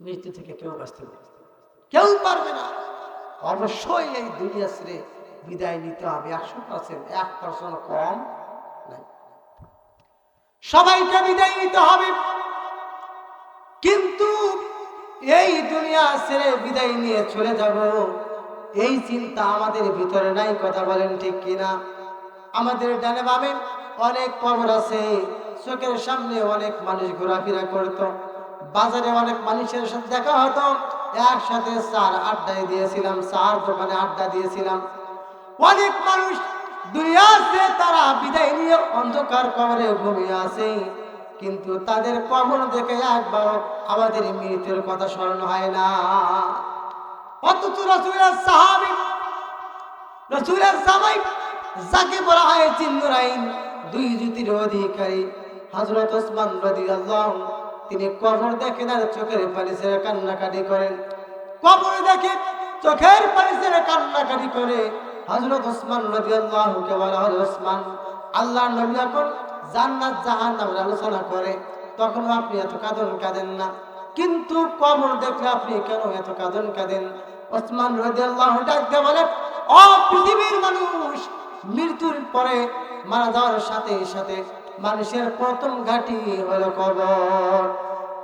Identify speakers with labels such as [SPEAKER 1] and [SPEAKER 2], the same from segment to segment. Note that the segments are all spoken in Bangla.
[SPEAKER 1] মৃত্যু থেকে কেউ বাঁচতে পারবে। কেউ পারবে না। অবশ্যই এই দুনিয়া ছেড়ে বিদায় নিতে হবে। একশো পার্সেন্ট এক পার্সেন্ট কম নাই। সবাইকে বিদায় নিতে হবে। কিন্তু এই দুনিয়া ছেড়ে বিদায় নিয়ে চলে যাব। এই চিন্তা আমাদের ভিতরে নাই, কথা বলেন ঠিক কিনা? আমাদের ডানে বামে অনেক কবর আছে। চোখের সামনে অনেক মানুষ ঘোরাফেরা করত। বাজারে অনেক মানুষের সাথে দেখা হতো। একসাথে চার আড্ডায় দিয়েছিলাম চার দোকানে আড্ডা দিয়েছিলাম। অনেক মানুষ দুনিয়াতে তারা বিদায় নিয়ে অন্ধকার কবরে ঘুমিয়ে আছে। কিন্তু তাদের কবর দেখে একবার আমাদের মৃত্যুর কথা স্মরণ হয় না। অথচ রসুলের সাহাবি, রসুলের জামাই, যাকে বলা হয় চিন্দুরাইন দুই জুতির অধিকারী হজরত ওসমান রাদিয়াল্লাহু তিনি কবর দেখেন আর চোখের পানি ছেড়ে কান্নাকাটি করেন। কবর দেখে চোখের পানি ছেড়ে কান্নাকাটি করে। হজরত ওসমান রাদিয়াল্লাহুকে বলা হলো, ওসমান, আল্লাহর নবী যখন জান্নাত জাহান্নামের আলোচনা করে তখন আপনি এত কাঁদন কাঁদেন না। কিন্তু কবর দেখলে আপনি কেন এত কাঁদন কাঁদেন? ওসমান রাদিয়াল্লাহু ডাকতে বলে ও পৃথিবীর মানুষ, মৃত্যুর পরে মারা যাওয়ার সাথে সাথে মানুষের প্রথম ঘাটি হলো কবর।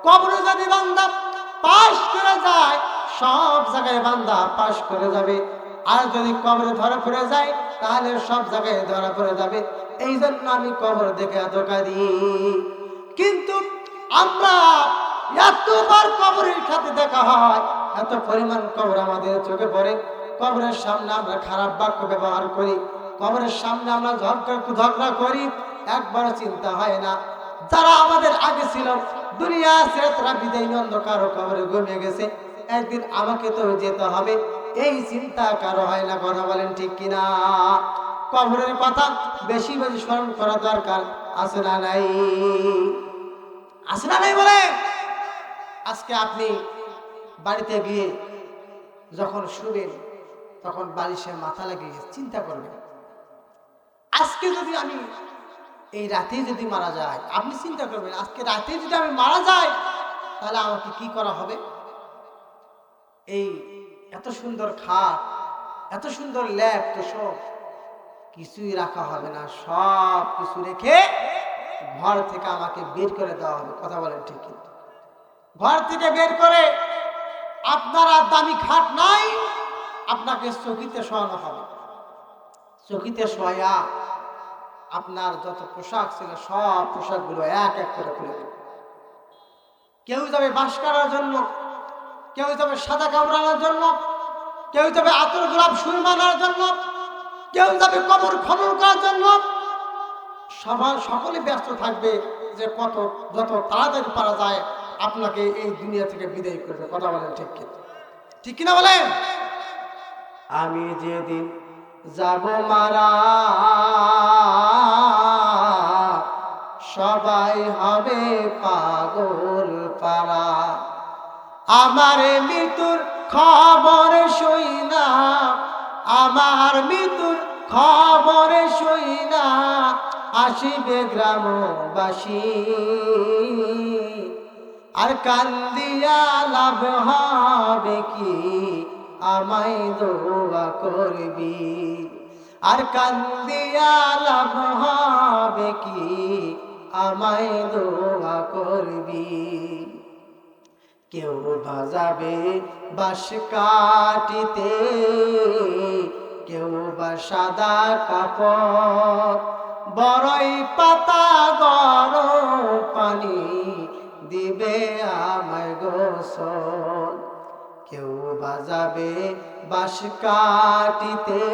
[SPEAKER 1] কবরে যদি বান্দা পাশ করে যায়, সব জায়গায় বান্দা পাশ করে যাবে। আর যদি কবরে ধরা পড়ে যায়, তাহলে সব জায়গায় ধরা পড়ে যাবে। এই জন্য আমি কবর দেখে এত কাঁদি। কিন্তু আমরা এতবার কবরের সাথে দেখা হয়, এত পরিমাণ কবর আমাদের চোখে পড়ে। কবরের সামনে আমরা খারাপ বাক্য ব্যবহার করি। কবরের সামনে আমরা ঝগড়া ঝগড়া করি। একবারও চিন্তা হয় না। যারা আমাদের আগে ছিল দুনিয়া ছেড়ে তারা বিদায় অন্ধকার কবরে ঘুমিয়ে গেছে। একদিন আমাকে তো যেতে হবে। এই চিন্তা কারও হয় না, কথা বলেন ঠিক কিনা? কবরের কথা বেশি বেশি স্মরণ করা দরকার, আছে না নাই? আছে না নাই বলে? আজকে আপনি বাড়িতে গিয়ে যখন শুবেন, তখন বালিশে মাথা লাগিয়ে চিন্তা করবেন। আজকে যদি আমি এই রাতে যদি মারা যায়, আপনি চিন্তা করবেন, আজকে রাতে যদি আমি মারা যাই, তাহলে আমাকে কি করা হবে এই এত সুন্দর খাট, এত সুন্দর ল্যাব, তো সব কিছুই রাখা হবে না, সব কিছু রেখে ঘর থেকে আমাকে বের করে দেওয়া হবে, কথা বলেন ঠিক কি? ঘর থেকে বের করে আপনার আর দামি খাট নাই, আপনাকে চকিতে শোয়ানো হবে চকিতে শোয়া আপনার যত পোশাক ছিল, সব পোশাকগুলো এক এক করে খুলে দেবে। কেউ যাবে বাস কাটার জন্য, কেউ যাবে সাদা কামড়ানোর জন্য, কেউ যাবে আতর গোলাপ সুরমা আনার জন্য, কেউ যাবে কবর খনন করার জন্য। সবার সকলে ব্যস্ত থাকবে যে কত, যত তাড়াতাড়ি পারা যায়, আপনাকে এই দুনিয়া থেকে বিদায় করবে। কথা বলেন ঠিক ঠিক কিনা বলেন? আমি যেদিন যাব মারা। সবাই হবে পাগল পারা আমার মৃত্যুর খবর সই না। আমার মৃত্যুর খবর সই না। আসিবে গ্রামবাসী। আর কান্দিয়া লাভ হবে কি? আমায় দোয়া করবি। আর কান্দিয়া লাভ হবে কি? আমায় দোয়া করবি। কেউ বাজাবে বাস কাটিতে, কেউ বা সাদা কাপড়। বড়ই পাতা গরম পানি দিবে আমায় গোসল। কেউ বাজাবে বাঁশ কাটিতে,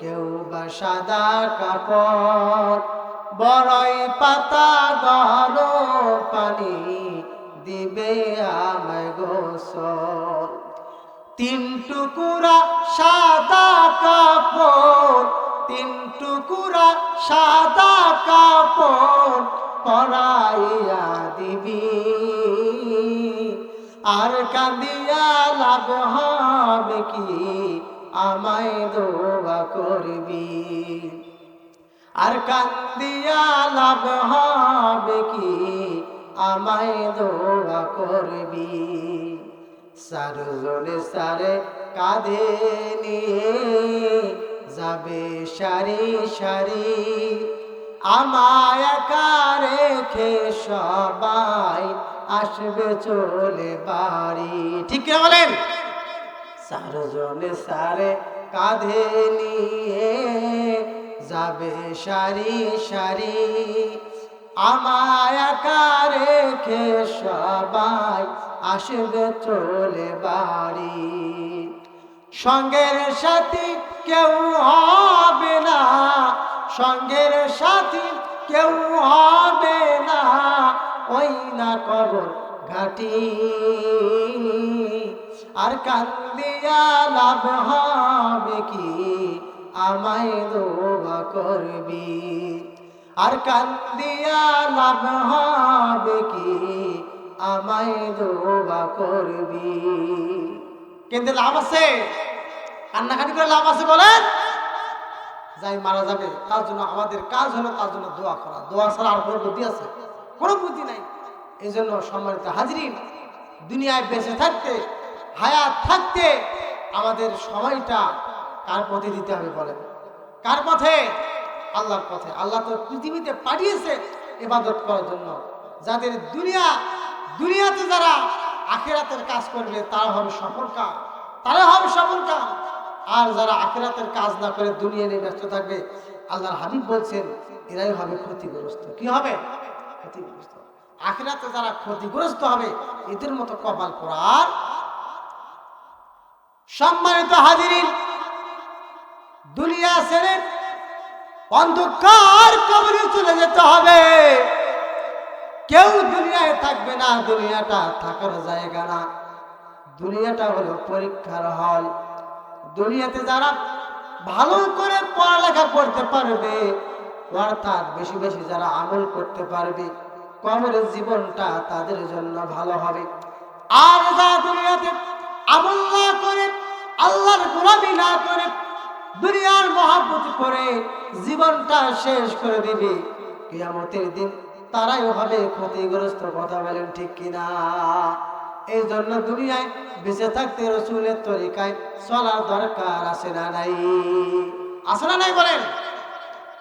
[SPEAKER 1] কেউ বা সাদা কাপড়। বড়ই পাতা গরম পানি দিবে আমায় গোসল। তিন টুকুরা সাদা কাপড়, তিন টুকুরা সাদা কাপড় পরাইয়া দিবি। আর কাঁদিয়া লাভ হবে কি? আমায় দোয়া করবি। আর কান্দিয়া লাভ হবে কি? আমায় দোয়া করবি। সারজনে সারে কাঁধে নিয়ে যাবে সারি সারি। আমায় একা রেখে সবাই আসবে চলে বাড়ি। ঠিক কিনা বলেন? চারজনে সারে কাঁধে নিয়ে যাবে সারি সারি। আমায় রেখে সবাই আসবে চলে বাড়ি। সঙ্গের সাথী কেউ হবে না, সঙ্গের সাথী কেউ হবে না। ওই না কবর ঘাটি। আর কান্দিয়া লাভ হবে কি? আমায় দোয়া করবি। আর কান্দিয়া লাভ হবে কি? আমায় দোয়া করবি। কিন্তু লাভ আছে? কান্নাকাটি করে লাভ আছে বলেন? যাই মারা যাবে, তার জন্য আমাদের কাজ হলো তার জন্য দোয়া করা। দোয়া ছাড়া আর কোনো বুদ্ধি আছে? কোনো বুদ্ধি নাই। এই জন্য সম্মানিত হাজরিন, দুনিয়ায় বেঁচে থাকতে, হায়াত থাকতে আমাদের সময়টা কার পথে দিতে হবে বলেন? কার পথে? আল্লাহর পথে। আল্লাহ তো পৃথিবীতে পাঠিয়েছে এবাদত করার জন্য। যাদের দুনিয়া, দুনিয়াতে যারা আখেরাতের কাজ করবে, তারা হবে সফল কাম তারা হবে সফল কাম আর যারা আখেরাতের কাজ না করে দুনিয়া নিয়ে ব্যস্ত থাকবে, আল্লাহর হাবিব বলছেন, এরাই হবে ক্ষতিগ্রস্ত। কি হবে? ক্ষতিগ্রস্ত আখেরাতে যারা ক্ষতিগ্রস্ত হবে, এদের মতো কপাল পড়ার সম্মানিত হাজিরিন, দুনিয়া ছেড়ে অন্ধকার কবরে চলে যেতে হবে। কেউ দুনিয়ায় থাকবে না, দুনিয়াটা থাকার জায়গা না। দুনিয়াটা হলো পরীক্ষার হল। দুনিয়াতে যারা ভালো করে পড়ালেখা করতে পারবে অর্থাৎ বেশি বেশি যারা আমল করতে পারবে কবরের জীবনটা তাদের জন্য ভালো হবে। আর যা দুনিয়াতে আমল না করে, আল্লাহর গোলামি না করে, দুনিয়ার মহাব্বত করে জীবনটা শেষ করে দিবে, কিয়ামতের দিন তারাই হবে ক্ষতিগ্রস্ত, কথা বলেন ঠিক কিনা? এই জন্য দুনিয়ায় বেঁচে থাকতে রসুলের তরিকায় চলার দরকার আছে না নাই? আছে না নাই বলেন?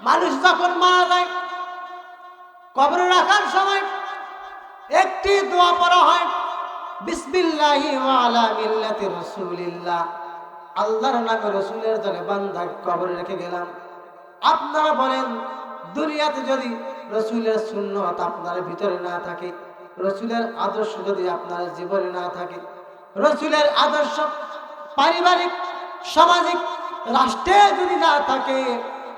[SPEAKER 1] মানুষ যখন মারা যায়, কবরে রাখার সময় একটি দোয়া পড়া হয়, বিসমিল্লাহি ওয়ালা মিল্লাতি রাসূলিল্লাহ। আল্লাহর নামে রসুলের দলে বান্দা কবরে রেখে গেলাম। আপনারা বলেন, দুনিয়াতে যদি রসুলের সুন্নত আপনার ভিতরে না থাকে, রসুলের আদর্শ যদি আপনার জীবনে না থাকে, রসুলের আদর্শ পারিবারিক, সামাজিক, রাষ্ট্রে যদি না থাকে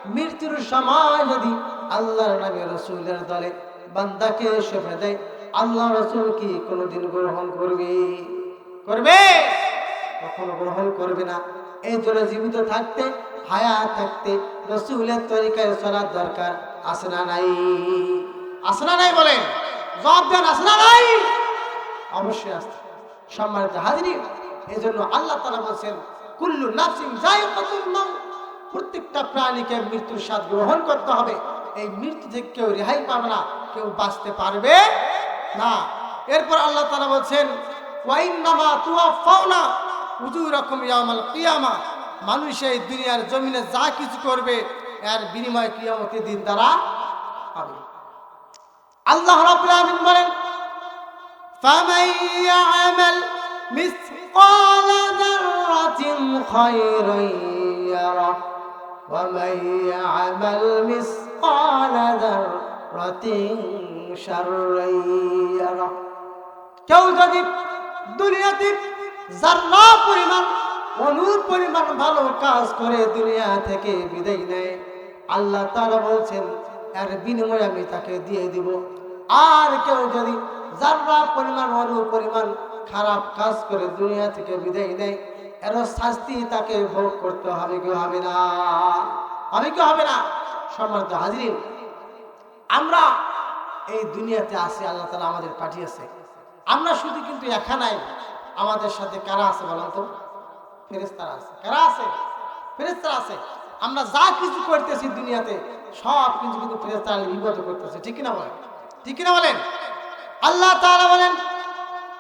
[SPEAKER 1] মৃত্যুর সময় যদি আল্লাহর নামে রসুলের দলে বান্দাকে সঁপে দেয় আল্লাহ রসুল কি কোনোদিন গ্রহণ করবে? করবে? কখনো গ্রহণ করবে না। এই জন্য জীবিত থাকতে হায়া থাকতে, রসুলের তরিকায় চলার দরকার আছে না নাই? আছে না নাই বলে জবাব দেন, আছে না নাই? অবশ্যই আসতে সম্মানিত হাজিরি এই জন্য আল্লাহ তালা বলছেন, কুল্লু নাফসিং যাই প্রত্যেকটা প্রাণীকে মৃত্যুর স্বাদ গ্রহণ করতে হবে। এই মৃত্যু থেকে কেউ রেহাই পাবে না, কেউ বাঁচতে পারবে না। এরপর আল্লাহ তালা বলছেন তুয়া ফাওনা ইয়ামাল মানুষ জমিনে যা কিছু করবে, এর বিনিময় আল্লাহ মান ইয়ামাল মিসকাল যাররাতিন শাররান ইয়ারা কেউ যদি দুনিয়াতে যারা পরিমাণ অনুর পরিমাণ ভালো কাজ করে দুনিয়া থেকে বিদায় নেয়, আল্লাহ তারা বলছেন, এর বিনিময়ে আমি তাকে দিয়ে দিব। আর কেউ যদি যারা পরিমাণ অনু পরিমাণ খারাপ কাজ করে দুনিয়া থেকে বিদায় নেয় এর শাস্তি তাকে ভোগ করতে হবে কেউ হবে না। হবে কেউ হবে না? সম্মানিত হাজির আমরা এই দুনিয়াতে আসি আল্লাহ তালা আমাদের পাঠিয়েছে। আমরা শুধু কিন্তু এখানে নাই আমাদের সাথে কারা আছে বলেন তো? ফেরেস্তারা আছে। কারা আছে? ফেরেস্তারা আছে। আমরা যা কিছু করতেছি দুনিয়াতে, সব কিছু কিন্তু ফেরেস্তারা বিগত করতেছে। ঠিক কিনা বলেন? ঠিক কিনা বলেন? আল্লাহ তাআলা বলেন,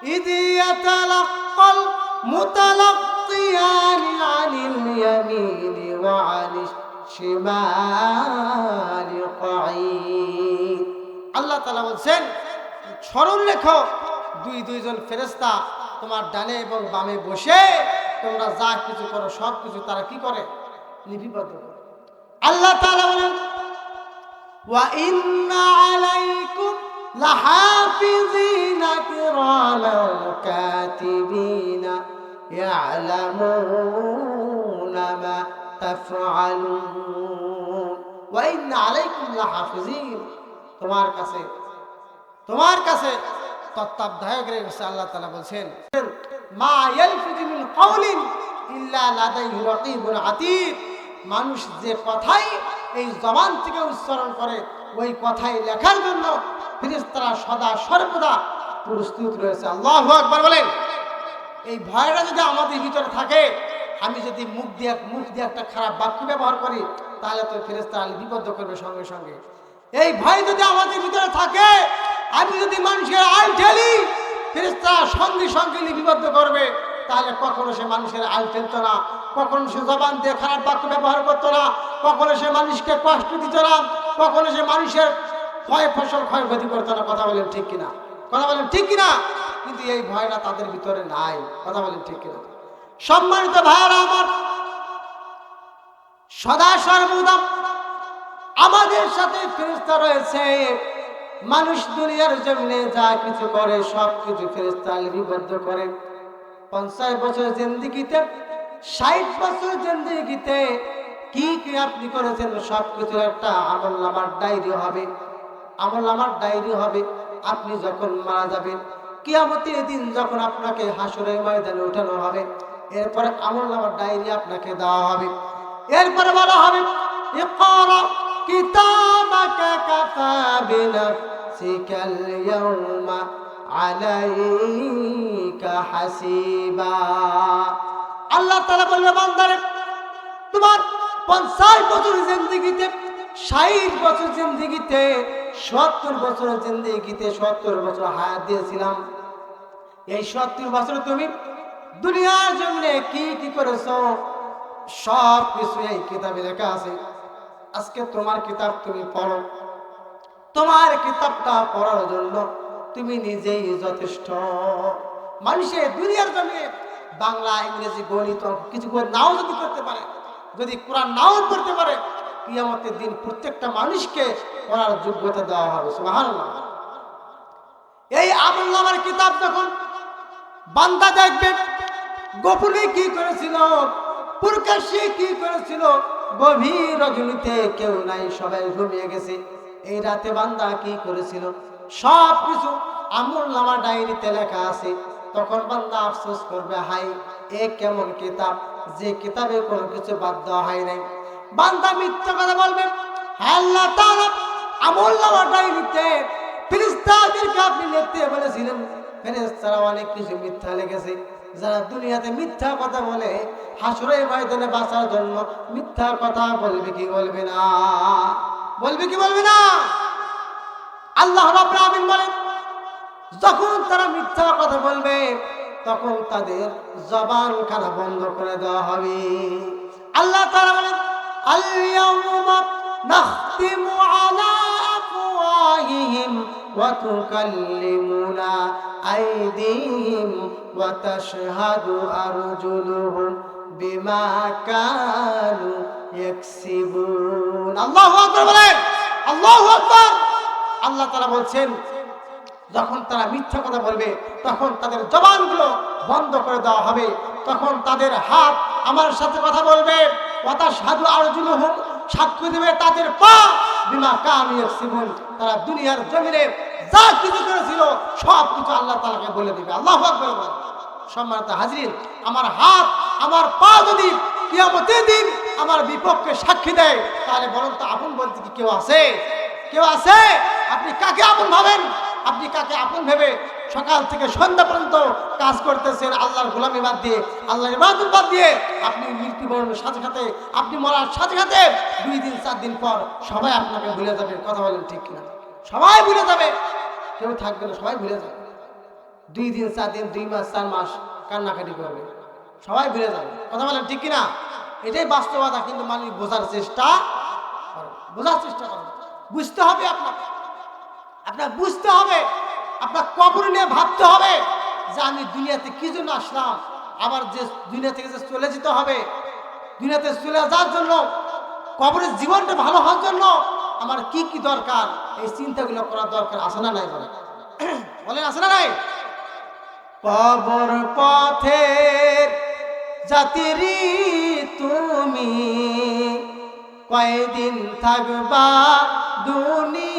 [SPEAKER 1] ইদিয়াতালাক্কাল মুতালাক المتلقيان عن اليمين وعن الشمال قعيد আল্লাহ তাআলা বলছেন স্মরণ রেখো দুই দুইজন ফেরেশতা তোমার ডানে এবং বামে বসে তোমরা যা কিছু করো সব কিছু তারা কি করে লিপিবদ্ধ করে আল্লাহ তাআলা বলেন وإن عليكم لحافظين كراما كاتبين يعلمون ما تفعلون وإن عليكم لحافظين তোমার কাছে তোমার কাছে তত্ত্বাবধায়ক রয়েছে আল্লাহ তাআলা বলছেন মা ইয়ালফিজু মিন কাউলিন ইল্লা লাদাইহি রাকিবুন আতীদ মানুষ যে কথাই এই জবান থেকে উচ্চারণ করে ওই কথাই লেখার জন্য ফেরেশতারা সদা সর্বদা প্রস্তুত রয়েছে আল্লাহু আকবার বলেন এই ভয়টা যদি আমাদের ভিতরে থাকে, আমি যদি মুখ দিয়ে মুখ দিয়ে একটা খারাপ বাক্য ব্যবহার করি, তাহলে তো ফেরেস্তা আলী বিপদ করবে সঙ্গে সঙ্গে। এই ভয় যদি আমাদের ভিতরে থাকে, আমি যদি মানুষের আল ঠেলি ফেরেস্তা সঙ্গে সঙ্গে লিপিবদ্ধ করবে, তাহলে কখনো সে মানুষের আল ঠেলত না, কখনো সে জবান দিয়ে খারাপ বাক্য ব্যবহার করতো না, কখনো সে মানুষকে কষ্ট দিত না, কখনো সে মানুষের ক্ষয় ফসল ক্ষয়ক্ষতি করতো না। কথা বলেন ঠিক কিনা? কথা বলেন ঠিক কিনা? কিন্তু এই ভয়টা তাদের ভিতরে নাই। কথা বলেন ঠিক কিনা? সম্মানিত ভাইয়ারা আমার, সদা সর্বদা আমাদের সাথে ফেরিস্তা রয়েছে। মানুষ দুনিয়ার জমিনে যা কিছু করে, সব কিছু ফেরিস্তা লিপিবদ্ধ করে। পঞ্চাশ বছর জিন্দিগিতে, ষাট বছর জিন্দিগিতে কি কি আপনি করেছেন, সব কিছু একটা আমল নামার ডায়েরি হবে। আমল আমার ডায়েরি হবে। আপনি যখন মারা যাবেন কিয়ামতের দিন যখন আপনাকে হাসরের ময়দানে উঠানো হবে, এরপরে আমল নামার ডায়েরি আপনাকে দেওয়া হবে। এরপরে বলা হবে আল্লাহ তাআলা বলবে, বান্দারে, তোমার পঞ্চাশ বছর জিন্দিগিতে, ষাট বছর জিন্দিগিতে সত্তর বছর জিন্দিগিতে সত্তর বছর হায়াত দিয়েছিলাম। এই সত্তর বছর তুমি দুনিয়ার জমিনে কি কি করেছ? সব কিছু এই কিতাবে লেখা আছে। আজকে তোমার কিতাব তুমি পড়ো। তোমার কিতাবটা পড়ার জন্য তুমি নিজেই যথেষ্ট। মানুষের দুনিয়ার জমিনে বাংলা, ইংরেজি, গণিত, কিছু করে নাও যদি করতে পারে, যদি কোরআন নাও করতে পারে কিয়ামতের দিন প্রত্যেকটা মানুষকে পড়ার যোগ্যতা দেওয়া হবে, সুবহানাল্লাহ। এই আমল নামার কিতাব যখন বান্দা দেখবে, গোপনে কি করেছিল প্রকাশ্যে কি করেছিল, গভীর রজনীতে কেউ নাই, সবাই ঘুমিয়ে গেছে। এই রাতে বান্দা কি করেছিল? সব কিছু আমল নামা ডায়েরিতে লেখা আছে। তখন বান্দা আফসোস করবে হাই এ কেমন কিতাব? যে কিতাবে কোনো কিছু বাদ দেওয়া হয় নাই। বান্দা মিথ্যা কথা বলবে। হ্যাঁ আল্লাহ তাআলা আমল নামা ডায়েরিতে ফেরেশতাদেরকে আপনি লিখতে বলেছিলেন ফেরেশতারা অনেক কিছু মিথ্যা লিখেছে। যারা দুনিয়াতে মিথ্যা কথা বলে হাসুরের ময়দানে বাঁচার জন্য মিথ্যা কথা বলবে কি বলবে না? বলবে কি বলবে না? আল্লাহ রাব্বুল আমিন বলেন, যখন তারা মিথ্যা কথা বলবে, তখন তাদের জবান খানা বন্ধ করে দেওয়া হবে। আল্লাহ তাআলা বলেন আলা আফওয়াহিহিম ওয়া তুকাল্লিমুনা আইদিহিম ওয়া তাশহাদু আরজুলুহুম বিমা কানু ইয়াকসিবুন আল্লাহু আকবার বলেন! আল্লাহু আকবার আল্লাহ তাআলা বলছেন, যখন তারা মিথ্যা কথা বলবে, তখন তাদের জবানগুলো বন্ধ করে দেওয়া হবে, তখন তাদের হাত আমার সাথে কথা বলবে। কথা সাধু আরজুল হোক সাক্ষ্য দেবে তাদের পা। বিমা কামিয়ে সিমুন তারা দুনিয়ার জমিনে যা কিছু করেছিল, সব কিছু আল্লাহ তালাকে বলে দিবে। আল্লাহ। সম্মানিত হাজরিন, আমার হাত, আমার পা যদি কিয়ামতের দিন আমার বিপক্ষে সাক্ষী দেয়, তাহলে বরং তো আপন বলতে কি কেউ আছে? কেউ আছে? আপনি কাকে আপন ভাবেন? আপনি কাকে আপন ভেবে সকাল থেকে সন্ধ্যা পর্যন্ত কাজ করতেছেন, আল্লাহর গোলামি বাদ দিয়ে, আল্লাহর ইবাদত বাদ দিয়ে আপনি মৃত্যুবরণের সাথে সাথে, আপনি মরার সাথে সাথে দুই দিন, চার দিন পর সবাই আপনাকে ভুলে যাবে, কথা বলেন ঠিক কিনা? সবাই ভুলে যাবে। কেউ থাকবে না, সবাই ভুলে যাবে। দুই দিন, চার দিন, দুই মাস, চার মাস কান্নাকাটি করবে। সবাই ভুলে যাবে। কথা বলেন ঠিক কিনা? এটাই বাস্তবতা, কিন্তু মানুষ বোঝার চেষ্টা বোঝার চেষ্টা করে। বুঝতে হবে আপনাকে। আপনার বুঝতে হবে আপনার কবর নিয়ে ভাবতে হবে যে আমি দুনিয়াতে কি জন্য আসলাম? আবার যে দুনিয়া থেকে যে চলে যেতে হবে, দুনিয়াতে চলে যাওয়ার জন্য, কবরের জীবনটা ভালো হওয়ার জন্য আমার কি কি দরকার? এই চিন্তাগুলো করার দরকার আছে না নাই বলে বলেন আছে না নাই? কবর পথের জাতিরি তুমি কয়দিন থাকবা দুনিয়ায়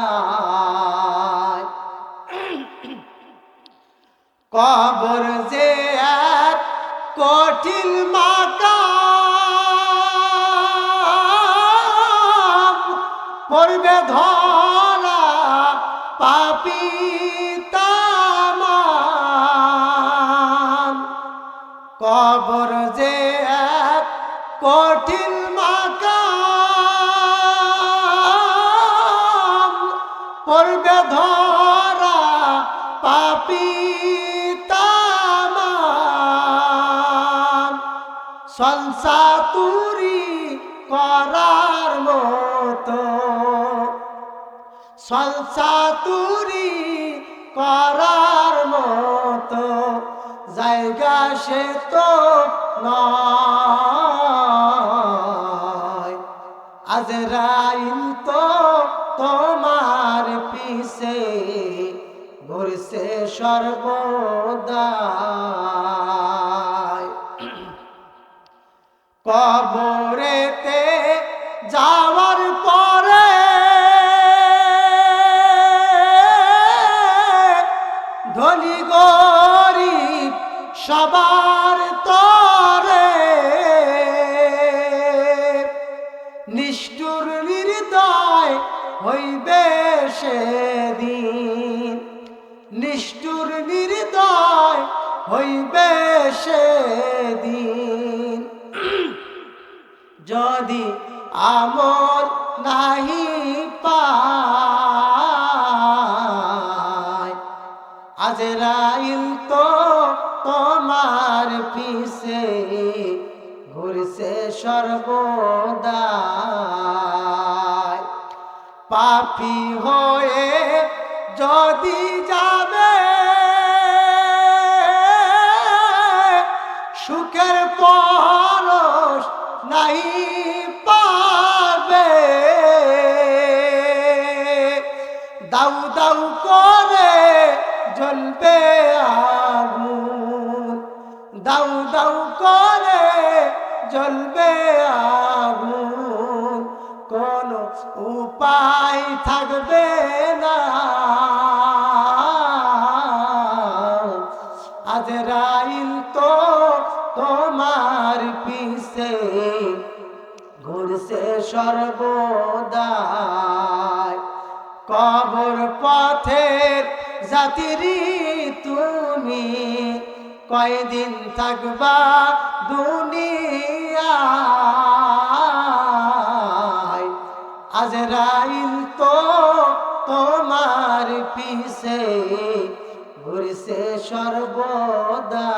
[SPEAKER 1] কবর যে এক কঠিন মাকাম। পড়বে ধরা পাপি কবর যে এক কঠিন সংসাতুরি করার মতো। সংসাতুরি করার মতো জায়গা সে তো নয়। আজরাইল তো তোমার পিছে ঘুরছে সর্বদাই কবরেতে যাওয়ার পরে ধনী গরিব সবার সর্বদাই। পাপি হয়ে যদি থাকবে না। আজরাইল তো তোমার পিছে ঘুরছে সর্বদাই। কবর পথের জাতিরি তুমি, কয়দিন থাকবা দুনিয়ায়? সর্বদা।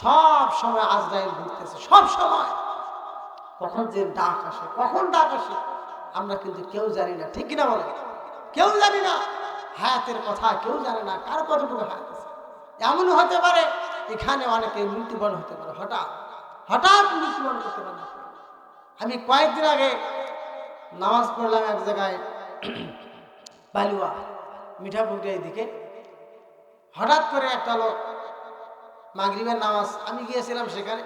[SPEAKER 1] সব সময় আজরাইল ঘুরতেছে, সব সময়। কখন যে ডাক আসে, কখন ডাক আসে, আমরা কিন্তু কেউ জানি না, ঠিক কিনা বলে? কেউ জানি না। হায়াতের কথা কেউ জানে না, কার কতটুকু হায়াত আছে? এমনও হতে পারে, এখানে অনেকে মৃত্যুবরণ হতে পারে, হঠাৎ হঠাৎ মৃত্যুবরণ করতে পারে। আমি কয়েকদিন আগে নামাজ পড়লাম এক জায়গায়, বালুয়া মিঠাপুকুরের এদিকে হঠাৎ করে একটা লোক মাগরিবের নামাজ, আমি গিয়েছিলাম সেখানে,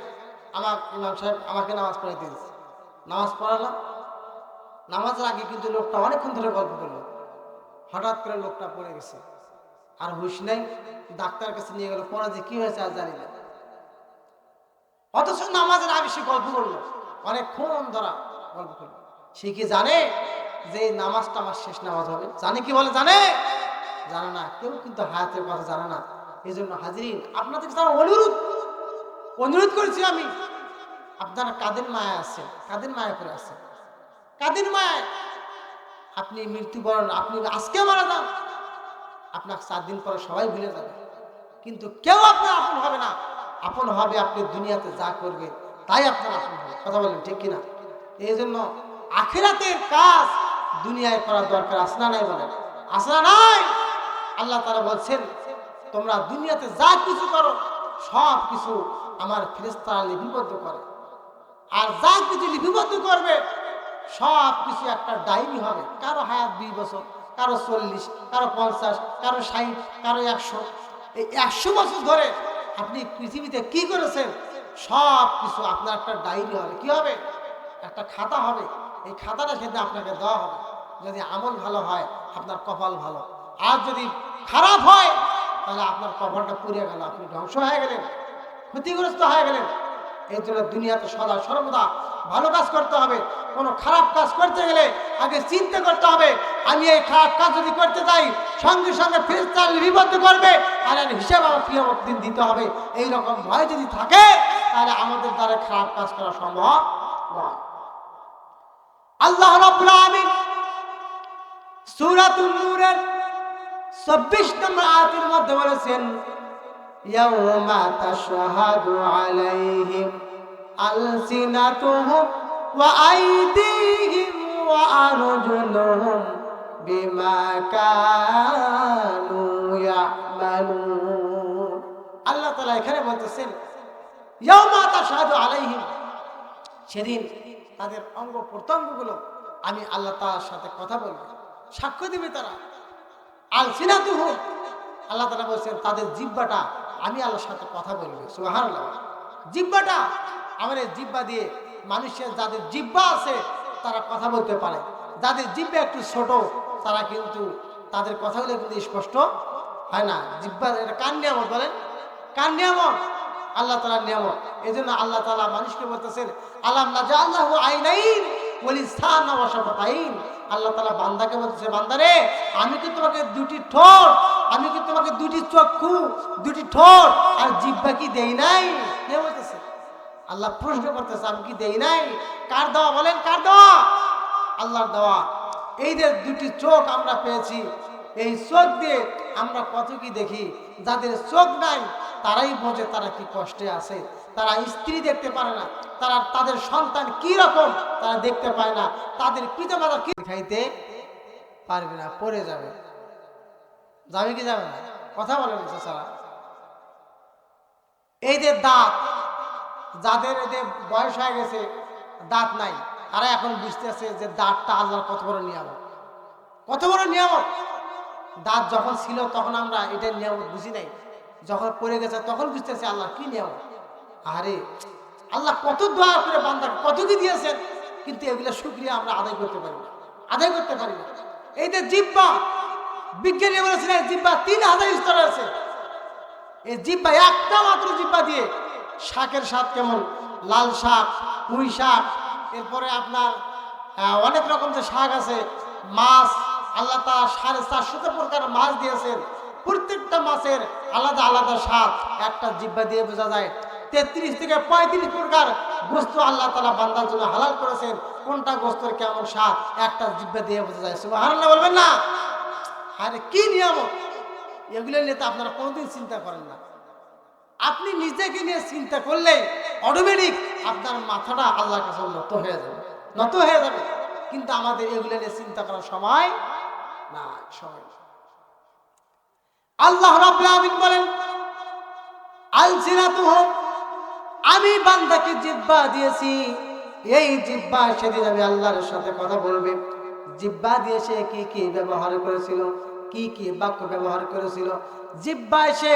[SPEAKER 1] আমার ইমাম সাহেব আমাকে নামাজ পড়াইতে দিয়েছে। নামাজ পড়ালাম। নামাজের আগে কিন্তু লোকটা অনেকক্ষণ ধরে গল্প করল। হঠাৎ করে লোকটা পড়ে গেছে। আর হুশ নেই, ডাক্তার কাছে নিয়ে গেল পরে যে কি হয়েছে আর জানি না। অথচ নামাজের আগে সে গল্প করল। অনেকক্ষণ ধরা গল্প করল। সে কি জানে যে নামাজটা আমার শেষ নামাজ হবে? জানে কি বলে? জানে? জানে না, কেউ কিন্তু হায়াতের কথা জানে না। এই জন্য হাজিরিন আপনাদের কাছে আমার অনুরোধ অনুরোধ করেছি আমি, আপনারা কাদের মায়া আছেন? কাদের মায়া করে আছেন? কাদের মায়া আপনি মৃত্যুবরণ আপনি আজকে মারা যান। আপনার চার দিন পরে সবাই ভুলে যাবে। কিন্তু কেউ আপনার আপন হবে না। আপন হবে, আপনি দুনিয়াতে যা করবে, তাই আপনার আপন হবে। কথা বলেন, ঠিক কিনা? এই জন্য আখেরাতের কাজ দুনিয়ায় করার দরকার আসনা নাই বলেন? আসনা নাই? আল্লাহ তারা বলছেন, তোমরা দুনিয়াতে যা কিছু করো, সব কিছু আমার ফেরেস্তারা লিপিবদ্ধ করে। আর যা কিছু লিপিবদ্ধ করবে, সব কিছু একটা ডায়েরি হবে। কারও হায়াত দুই বছর, কারও চল্লিশ, কারও পঞ্চাশ, কারও ষাট, কারও একশো। এই একশো বছর ধরে আপনি পৃথিবীতে কি করেছেন, সব কিছু আপনার একটা ডায়েরি হবে। কি হবে? একটা খাতা হবে। এই খাতাটা খেতে আপনাকে দেওয়া হবে। যদি আমল ভালো হয়, আপনার কপাল ভালো। আর যদি খারাপ হয়, তাহলে আপনার কপালটা পুড়ে গেল, আপনি ধ্বংস হয়ে গেলেন, ক্ষতিগ্রস্ত হয়ে গেলেন। এই জন্য দুনিয়াতে সদা সর্বদা ভালো কাজ করতে হবে, কোনো খারাপ কাজ করতে গেলে আগে চিন্তা করতে হবে, আমি এই খারাপ কাজ যদি করতে চাই, সঙ্গে সঙ্গে ফেরস্তার লিপিবদ্ধ করবে, আর এর হিসাব আমার প্রিয় দিন দিতে হবে। এই রকম ভয় যদি থাকে, তাহলে আমাদের দ্বারা খারাপ কাজ করা সম্ভব নয়। আল্লাহ রাব্বুল আলামিন সূরাতুন নূরের 26 নম্বর আয়াতের মধ্যে বলেছেন, ইয়াউমা তাশহাদু আলাইহিম আলসিনাতুহুম ওয়া আইদিহিম ওয়া আরজুলুহুম বিমা কানু ইয়ামালুন। আল্লাহ তাআলা এখানে বলতেছেন, ইয়াউমা তাশহাদু আলাইহিম। সেদিন তাদের অঙ্গ প্রত্যঙ্গগুলো আমি আল্লাহ তাআলার সাথে কথা বলব। সাক্ষ্য দিবে তারা। আল সিনাতুহু আল্লাহ তাআলা বলছেন, তাদের জিব্বাটা আমি আল্লাহর সাথে কথা বলব। সুবহানাল্লাহ। জিব্বাটা এই জিব্বা দিয়ে মানুষের যাদের জিব্বা আছে, তারা কথা বলতে পারে। যাদের জিব্বা একটু ছোট, তারা কিন্তু তাদের কথাগুলো কিন্তু স্পষ্ট হয় না। জিব্বা এটা কান নিয়ামত বলেন? কান নিয়ামত? আল্লাহ তালার নিয়ামত। এই জন্য আল্লাহ তালা মানুষকে বলতেছেন আল্লাহ আল্লাহ আইনাইন? স্থান আইন আল্লাহ তালা বান্দাকে বলতেছে, বান্দারে, আমি কি তোমাকে দুটি ঠোঁট, আমি কি তোমাকে দুটি চক্ষু দুটি ঠোঁট, আর জিব্বা কি দেই নাই? কে বলতেছে। আল্লাহ প্রশ্ন করতেছে, আমি কি দেই নাই? কার দেওয়া? বলেন, কার দেওয়া? আল্লাহর দেওয়া। এই যে দুটি চোখ আমরা পেয়েছি, এই চোখ দিয়ে আমরা কত কি দেখি? যাদের চোখ নাই, তারাই বোঝে তারা কি কষ্টে আছে। তারা স্ত্রী দেখতে পারে না। তারা, তাদের সন্তান কি রকম, তারা দেখতে পায় না। তাদের পিতামাতা কি খাইতে পারবে না, পড়ে যাবে। যাবে কি যাবে না? কথা বলেন সারা। এই যে দাঁত, যাদের যে বয়স হয়ে গেছে, দাঁত নাই। তারা এখন বুঝতেছে যে দাঁতটা আল্লাহর কত বড় নিয়ামত। কত বড় নিয়ামত। দাঁত যখন ছিল তখন আমরা এটা নিয়ামত বুঝি নাই। যখন পড়ে গেছে তখন বুঝতেছে আল্লাহ কি নিয়ামত। আরে, আল্লাহ কত দোয়া করে বান্দা কত কি দিয়েছেন, কিন্তু এগুলো শুক্রিয়া আমরা আদায় করতে পারি না। আদায় করতে পারি না। এই যে জিব্বা, বিজ্ঞানী বলেছেন এই জিব্বা তিন হাজার স্তর আছে। এই জিব্বা একটা মাত্র জিব্বা দিয়ে শাকের স্বাদ কেমন? লাল শাক, পুঁই শাক, এরপরে আপনার অনেক রকম যে শাক আছে, মাছ, আল্লাহ তারা সাড়ে চারশত প্রকার মাছ দিয়েছেন। প্রত্যেকটা মাছের আলাদা আলাদা স্বাদ। একটা জিব্বা দিয়ে বোঝা যায় তেত্রিশ থেকে পঁয়ত্রিশ প্রকার গোস্ত আল্লাহ তালা বান্দার জন্য হালাল করেছেন। কোনটা গোস্তর কেমন স্বাদ? একটা জিব্বা দিয়ে বোঝা যায়। শুভ সুবহানাল্লাহ বলবেন না? আরে কি নিয়ামত? এগুলো নিয়ে তো আপনারা কোনোদিন চিন্তা করেন না। আপনি নিজেকে নিয়ে চিন্তা করলে অটোমেটিক আপনার মাথাটা আল্লাহর কাছে নত হয়ে যাবে। নত হয়ে যাবে। কিন্তু আমাদের এগুলো নিয়ে চিন্তা করার সময় না সময়। আল্লাহ রাব্বুল আলামিন বলেন আলসিনাতুহুম আমি বান্দাকে জিব্বা দিয়েছি। এই জিব্বা সেদিন আমি আল্লাহর সাথে কথা বলবে। জিব্বা দিয়ে সে কি কি ব্যবহার করেছিল, কি কি বাক্য ব্যবহার করেছিল। জিব্বা সে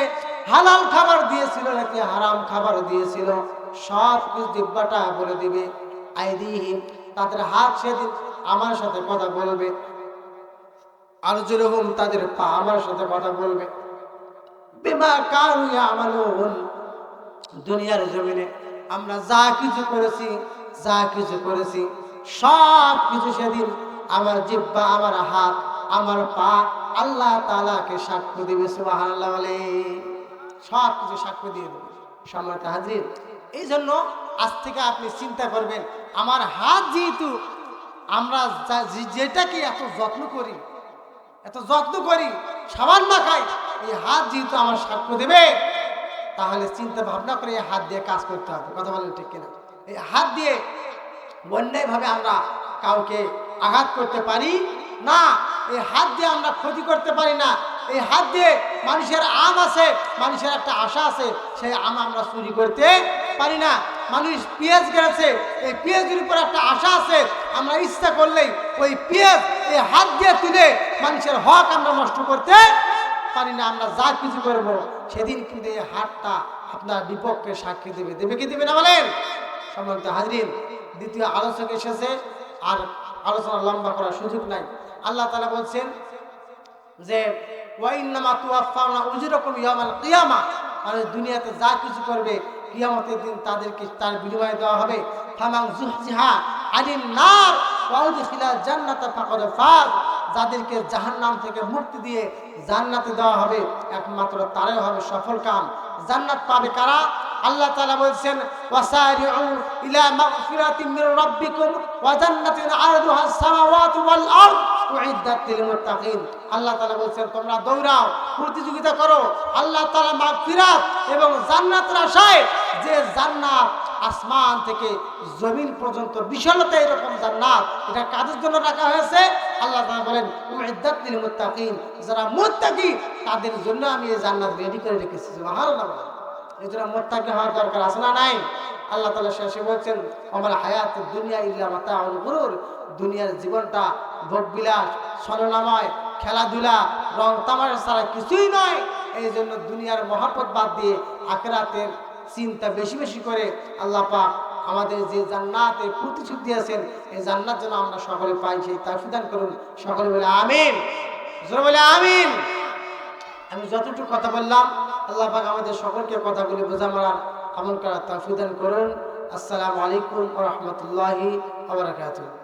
[SPEAKER 1] হালাল খাবার দিয়েছিল নাকি হারাম খাবার দিয়েছিল, সব কিছু জিব্বাটা বলে দিবে। আইদিহিম তাদের হাত সেদিন আমার সাথে কথা বলবে। আর যেরকম তাদের পা আমার সাথে কথা বলবে। বিমা কানু ইয়ামালুন দুনিয়ার জমিনে আমরা যা কিছু করেছি, যা কিছু করেছি, সব কিছু সেদিন আমার জিব্বা, আমার হাত, আমার পা আল্লাহ তাআলাকে সাক্ষ্য দিবে বলে। সব কিছু সাক্ষ্য দিয়ে দেবে। সম্মানিত হাজির এই জন্য আজ থেকে আপনি চিন্তা করবেন, আমার হাত যেহেতু আমরা যেটাকে এত যত্ন করি, এত যত্ন করি সাবান মাখাই এই হাত যেহেতু আমার সাক্ষ্য দেবে তাহলে চিন্তা ভাবনা করে হাত দিয়ে কাজ করতে হবে। কথা বলেন ঠিক কিনা? এই হাত দিয়ে অন্যায়ভাবে আমরা কাউকে আঘাত করতে পারি না, এই হাত দিয়ে আমরা ক্ষতি করতে পারি না। এই হাত দিয়ে মানুষের আম আছে, মানুষের একটা আশা আছে, সেই আম আমরা চুরি করতে পারি না। মানুষ পেঁয়াজ গেছে এই পেঁয়াজের উপর একটা আশা আছে, আমরা ইচ্ছা করলেই ওই পেঁয়াজ এই হাত দিয়ে তুলে মানুষের হক আমরা নষ্ট করতে পারি না, আমরা যা কিছু করব, সেদিন কিন্তু এই হাতটা আপনার বিপক্ষে সাক্ষী দেবে? দেবে কি দেবে না বলেন? সম্মানিত হাজরিন, দ্বিতীয় আলোচক এসেছে, আর আলোচনা লম্বা করার সুযোগ নাই। আল্লাহ তালা বলছেন যে কিয়ামা মানে দুনিয়াতে যা কিছু করবে, কিয়ামতের দিন তাদেরকে তার বিনিময় দেওয়া হবে। ফামাং ফাজ। যাদেরকে জাহান্নাম থেকে মুক্তি দিয়ে জান্নাতে দেওয়া হবে। একমাত্র তারাই হবে সফল কাম। জান্নাত পাবে কারা? আল্লাহ তাআলা বলছেন আল্লাহ তাআলা বলছেন, তোমরা দৌড়াও, প্রতিযোগিতা করো। আল্লাহ তাআলা মাগফিরাত এবং জান্নাতের আশায় যে জান্নাত আসমান থেকে জমিন পর্যন্ত বিশালতা এরকম জান্নাত। এটা কাদের জন্য রাখা হয়েছে? আল্লাহ বলেন মুত্তাকিন। যারা মুত্তাকি, তাদের জন্য আমি এই জান্নাত রেডি করে রেখেছি। এই জন্য মোত্তাকি হওয়ার দরকার আছে না নাই? আল্লাহ তালা শেষে বলছেন আমার হায়াত দুনিয়া ইল্লা মাতাউল গুরুর। দুনিয়ার জীবনটা ভোগবিলাস স্মরণাময় খেলাধুলা রং তামাশা ছাড়া কিছুই নয়। এই জন্য দুনিয়ার মহাপত বাদ দিয়ে আখেরাতের চিন্তা বেশি বেশি করে আল্লাহ পাক আমাদের যে জান্নাতের প্রতিশ্রুতি দিয়েছেন, এই জান্নাত যেন আমরা সকলে পাই, সেই তাফিদান করুন। সকলে বলে আমিন। বলে আমিন। আমি যতটুকু কথা বললাম, আল্লাহ পাক আমাদের সকলকে কথাগুলি বোঝা মারার আমল করার তৌফিক দান করুন। আসসালামু আলাইকুম রাহমাতুল্লাহি ওয়া বারাকাতুহু।